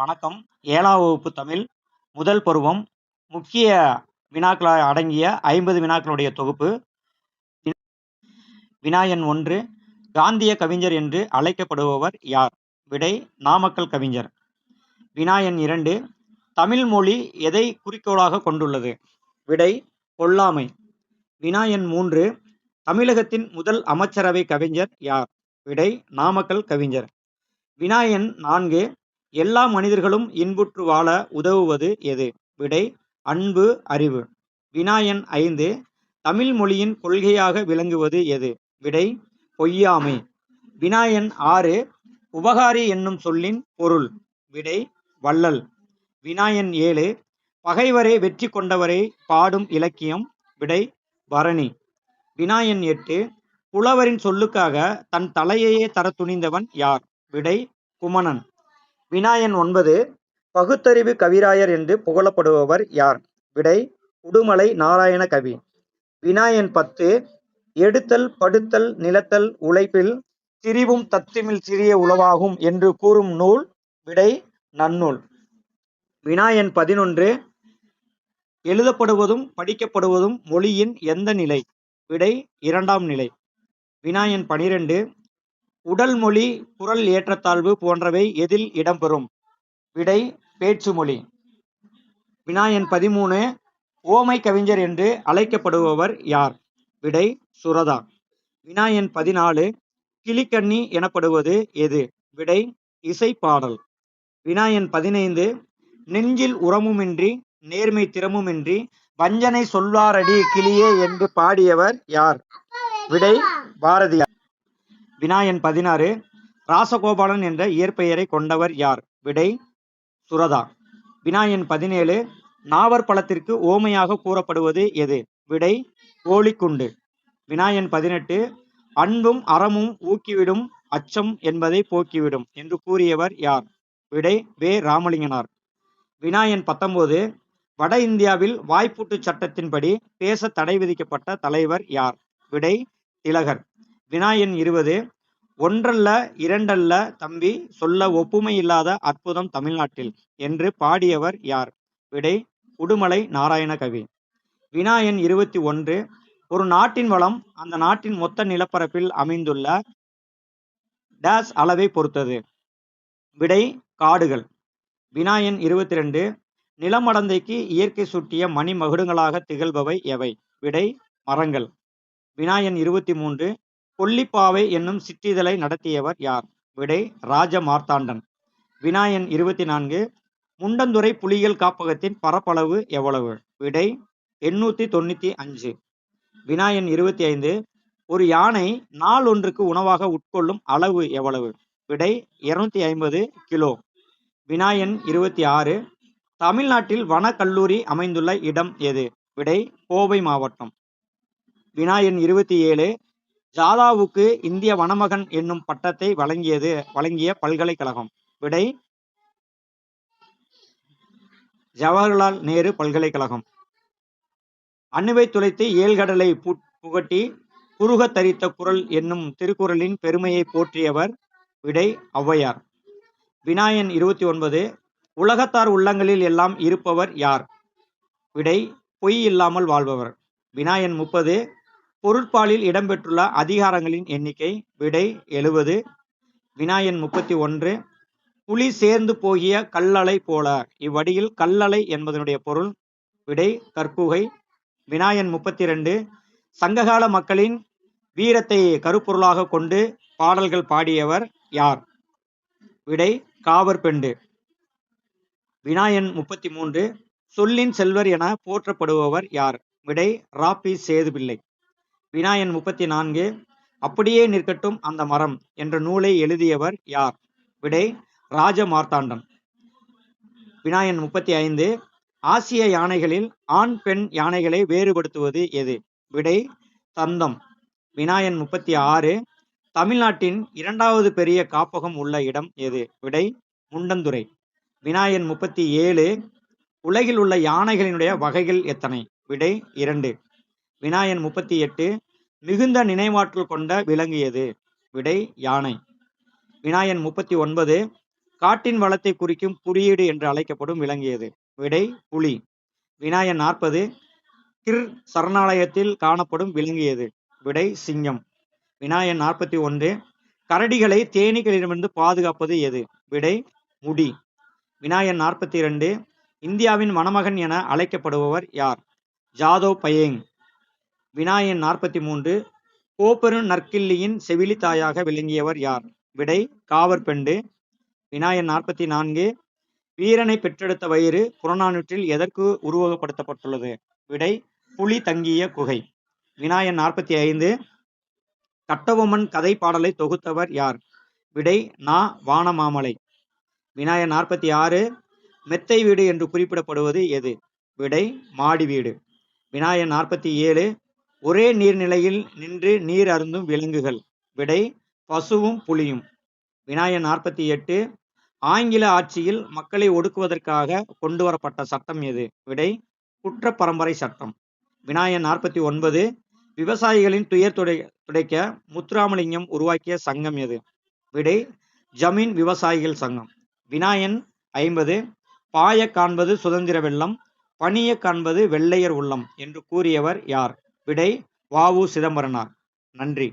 வணக்கம். ஏழாம் வகுப்பு தமிழ் முதல் பருவம். முக்கிய வினாக்களை அடங்கிய ஐம்பது வினாக்களுடைய தொகுப்பு. வினாயன் ஒன்று. காந்திய கவிஞர் என்று அழைக்கப்படுபவர் யார்? விடை நாமக்கல் கவிஞர். வினாயன் இரண்டு. தமிழ் மொழி எதை குறிக்கோளாக கொண்டுள்ளது? விடை கொல்லாமை வினாயன் மூன்று. தமிழகத்தின் முதல் அமைச்சரவை கவிஞர் யார்? விடை நாமக்கல் கவிஞர். வினாயன் நான்கு. எல்லா மனிதர்களும் இன்புற்று வாழ உதவுவது எது? விடை அன்பு அறிவு. வினாயன் ஐந்து தமிழ் மொழியின் கொள்கையாக விளங்குவது எது? விடை பொய்யாமை. வினாயன் ஆறு உபகாரி என்னும் சொல்லின் பொருள். விடை வள்ளல். வினாயன் ஏழு பகைவரை வெற்றி கொண்டவரை பாடும் இலக்கியம். விடை பரணி. வினாயன் எட்டு புலவரின் சொல்லுக்காக தன் தலையையே தர துணிந்தவன் யார்? விடை குமணன். வினாயன் ஒன்பது பகுத்தறிவு கவிராயர் என்று புகழப்படுபவர் யார்? விடை உடுமலை நாராயண கவி. வினாயன் பத்து எடுத்தல் படுத்தல் நிலத்தல் உழைப்பில் திரிவும் தத்துமில் சிறிய உளவாகும் என்று கூறும் நூல் விடை நன்னூல். வினாயன் பதினொன்று எழுதப்படுவதும் படிக்கப்படுவதும் மொழியின் எந்த நிலை? விடை இரண்டாம் நிலை. வினாயன் பனிரெண்டு உடல் மொழி குரல் ஏற்றத்தாழ்வு போன்றவை எதில் இடம்பெறும்? விடை பேச்சு மொழி வினாயன் பதிமூணு ஓமை கவிஞர் என்று அழைக்கப்படுபவர் யார்? விடை சுரதா. வினாயன் பதினாலு கிளிக்கண்ணி எனப்படுவது எது? விடை இசை பாடல் வினாயன் பதினைந்து நெஞ்சில் உரமுமின்றி நேர்மை திறமுமின்றி வஞ்சனை சொல்வாரடி கிளியே என்று பாடியவர் யார்? விடை பாரதியார். வினாயன் பதினாறு ராசகோபாலன் என்ற இயற்பெயரை கொண்டவர் யார்? விடை சுரதா. வினாயன் பதினேழு பதினேழு நாவற்பழத்திற்கு ஓமையாக கூறப்படுவது எது? விடை கோழிக்குண்டு. வினாயன் பதினெட்டு அன்பும் அறமும் ஊக்கிவிடும் அச்சம் என்பதை போக்கிவிடும் என்று கூறியவர் யார்? விடை வே. ராமலிங்கனார். வினாயன் பத்தொன்பது வட இந்தியாவில் வாய்ப்பூட்டு சட்டத்தின்படி பேச தடை விதிக்கப்பட்ட தலைவர் யார்? விடை திலகர். வினாயன் இருபது ஒன்றல்ல இரண்டல்ல தம்பி சொல்ல ஒப்புமை இல்லாத அற்புதம் தமிழ்நாட்டில் என்று பாடியவர் யார்? விடை உடுமலை நாராயண கவி. வினா இருபத்தி ஒன்று. ஒரு நாட்டின் வளம் அந்த நாட்டின் மொத்த நிலப்பரப்பில் அமைந்துள்ள டேஸ் அளவை பொறுத்தது. விடை காடுகள். வினாயன் இருபத்தி ரெண்டு. நிலமடந்தைக்கு இயற்கை சுட்டிய மணி மகுடங்களாக திகழ்பவை எவை? விடை மரங்கள். வினாயன் இருபத்தி மூன்று. கொல்லிப்பாவை என்னும் சிற்றிதழை நடத்தியவர் யார்? விடை ராஜ மார்த்தாண்டன் வினாயன் இருபத்தி நான்கு முண்டந்துறை புலிகள் காப்பகத்தின் பரப்பளவு எவ்வளவு? விடை எண்ணூத்தி தொண்ணூற்றி அஞ்சு. வினாயன் இருபத்தி ஐந்து ஒரு யானை நாள் ஒன்றுக்கு உணவாக உட்கொள்ளும் அளவு எவ்வளவு? விடை இருநூத்தி ஐம்பது கிலோ. வினாயன் இருபத்தி ஆறு தமிழ்நாட்டில் வனக்கல்லூரி அமைந்துள்ள இடம் எது? விடை கோவை மாவட்டம். வினாயன் இருபத்தி ஏழு ஜாதாவுக்கு இந்திய வனமகன் என்னும் பட்டத்தை வழங்கியது வழங்கிய பல்கலைக்கழகம். விடை ஜவஹர்லால் நேரு பல்கலைக்கழகம். அணுவை துளைத்து ஏழ்கடலை பு- புகட்டி குறுக தரித்த குரல் என்னும் திருக்குறளின் பெருமையை போற்றியவர் விடை ஔவையார். வினாயன் இருபத்தி ஒன்பது உலகத்தார் உள்ளங்களில் எல்லாம் இருப்பவர் யார்? விடை பொய் இல்லாமல் வாழ்பவர். வினாயன் முப்பது பொருட்பாலில் இடம்பெற்றுள்ள அதிகாரங்களின் எண்ணிக்கை விடை எழுவது. வினாயன் முப்பத்தி ஒன்று. புலி சேர்ந்து போகிய கல்லலை போல. இவ்வடியில் கல்லலை என்பதனுடைய பொருள் விடை கற்புகை. வினாயன் முப்பத்தி ரெண்டு. சங்ககால மக்களின் வீரத்தை கருப்பொருளாக கொண்டு பாடல்கள் பாடியவர் யார்? விடை காவற்பெண்டு வினாயன் முப்பத்தி மூன்று. சொல்லின் செல்வர் என போற்றப்படுபவர் யார்? விடை ராப்பி சேதுபிள்ளை. வினாயன் முப்பத்தி நான்கு அப்படியே நிற்கட்டும் அந்த மரம் என்ற நூலை எழுதியவர் யார்? விடை ராஜ மார்த்தாண்டன் வினாயன் முப்பத்தி ஐந்து ஆசிய யானைகளில் ஆண் பெண் யானைகளை வேறுபடுத்துவது எது? விடை தந்தம். வினாயன் முப்பத்தி ஆறு தமிழ்நாட்டின் இரண்டாவது பெரிய காப்பகம் உள்ள இடம் எது? விடை முண்டந்துறை. வினாயன் முப்பத்தி ஏழு உலகில் உள்ள யானைகளினுடைய வகைகள் எத்தனை? விடை இரண்டு. வினாயன் முப்பத்தி எட்டு மிகுந்த நினைவாற்றல் கொண்ட விளங்கியது விடை யானை. வினாயன் முப்பத்தி ஒன்பது காட்டின் வளத்தை குறிக்கும் குறியீடு என்று அழைக்கப்படும் விளங்கியது விடை புலி. வினாயன் நாற்பது கிர் சரணாலயத்தில் காணப்படும் விளங்கியது விடை சிங்கம். வினாயன் நாற்பத்தி ஒன்று கரடிகளை தேனீக்களிடமிருந்து பாதுகாப்பது எது விடை முடி. வினாயன் நாற்பத்தி இரண்டு இந்தியாவின் மணமகன் என அழைக்கப்படுபவர் யார் ஜாதவ் பயேங். வினாயன் நாற்பத்தி மூன்று கோப்பெரு நற்கிள்ளியின் செவிலி தாயாக விளங்கியவர் யார்? விடை காவற்பெண்டு வினாயன் நாற்பத்தி நான்கு வீரனை பெற்றெடுத்த வயிறு புறநானூற்றில் எதற்கு உருவகப்படுத்தப்பட்டுள்ளது? விடை புலி தங்கிய குகை. வினாயன் நாற்பத்தி ஐந்து கட்டபொம்மன் கதை பாடலை தொகுத்தவர் யார்? விடை நா. வானமாமலை. வினாயன் நாற்பத்தி ஆறு மெத்தை வீடு என்று குறிப்பிடப்படுவது எது? விடை மாடி வீடு. வினாயன் நாற்பத்தி ஏழு ஒரே நீர்நிலையில் நின்று நீர் அருந்தும் விலங்குகள். விடை பசுவும் புலியும். வினாயன் நாற்பத்தி எட்டு ஆங்கில ஆட்சியில் மக்களை ஒடுக்குவதற்காக கொண்டு வரப்பட்ட சட்டம் எது? விடை குற்ற பரம்பரை சட்டம். வினாயன் நாற்பத்தி ஒன்பது விவசாயிகளின் துயர் துடை துடைக்க முத்துராமலிங்கம் உருவாக்கிய சங்கம் எது? விடை ஜமீன் விவசாயிகள் சங்கம். வினாயன் ஐம்பது பாய காண்பது சுதந்திர வெள்ளம் பணிய காண்பது வெள்ளையர் உள்ளம் என்று கூறியவர் யார்? விடை வாவு சிதம்பரனார். நன்றி.